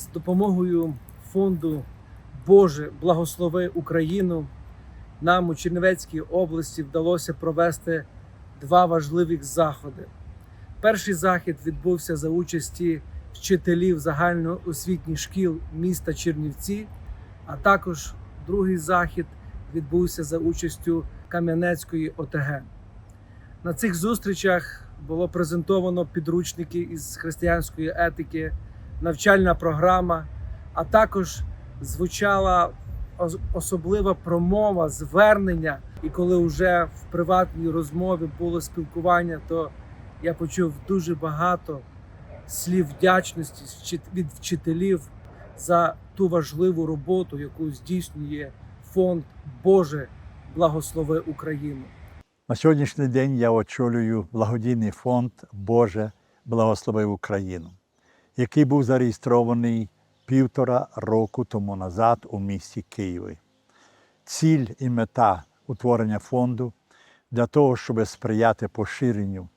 З допомогою фонду Боже благослови Україну нам у Чернівецькій області вдалося провести два важливих заходи. Перший захід відбувся за участі вчителів загальноосвітніх шкіл міста Чернівці, а також другий захід відбувся за участю Кам'янецької ОТГ. На цих зустрічах було презентовано підручники із християнської етики, навчальна програма, а також звучала особлива промова, звернення. І коли вже в приватній розмові було спілкування, то я почув дуже багато слів вдячності від вчителів за ту важливу роботу, яку здійснює фонд Боже благослови Україну. На сьогоднішній день я очолюю благодійний фонд Боже благослови Україну, який був зареєстрований півтора року тому назад у місті Києві. Ціль і мета утворення фонду для того, щоб сприяти поширенню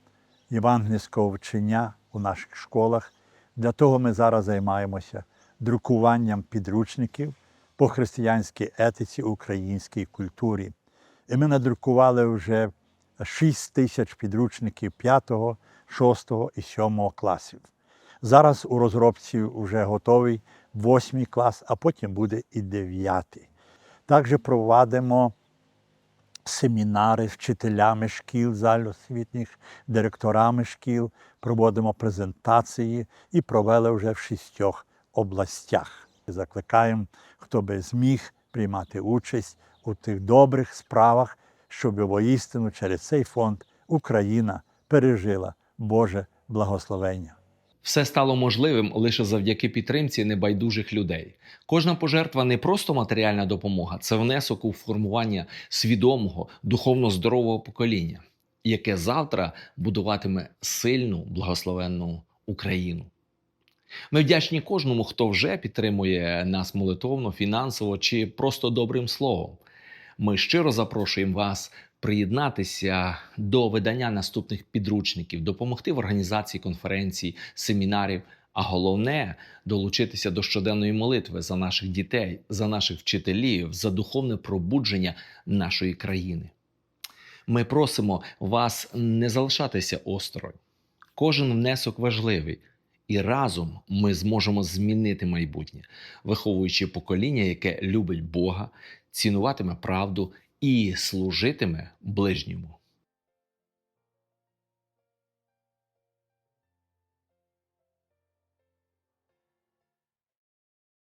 євангельського вчення у наших школах. Для того ми зараз займаємося друкуванням підручників по християнській етиці, українській культурі. І ми надрукували вже 6 тисяч підручників 5, 6 і 7 класів. Зараз у розробці вже готовий 8 клас, а потім буде і 9. Також провадимо семінари з вчителями шкіл, загальноосвітніх, директорами шкіл, проводимо презентації і провели вже в шістьох областях. Закликаємо, хто би зміг приймати участь у тих добрих справах, щоб воістину через цей фонд Україна пережила Боже благословення. Все стало можливим лише завдяки підтримці небайдужих людей. Кожна пожертва не просто матеріальна допомога, це внесок у формування свідомого, духовно здорового покоління, яке завтра будуватиме сильну, благословенну Україну. Ми вдячні кожному, хто вже підтримує нас молитовно, фінансово чи просто добрим словом. Ми щиро запрошуємо вас приєднатися до видання наступних підручників, допомогти в організації конференцій, семінарів, а головне долучитися до щоденної молитви за наших дітей, за наших вчителів, за духовне пробудження нашої країни. Ми просимо вас не залишатися осторонь. Кожен внесок важливий, і разом ми зможемо змінити майбутнє, виховуючи покоління, яке любить Бога, цінуватиме правду і служитиме ближньому.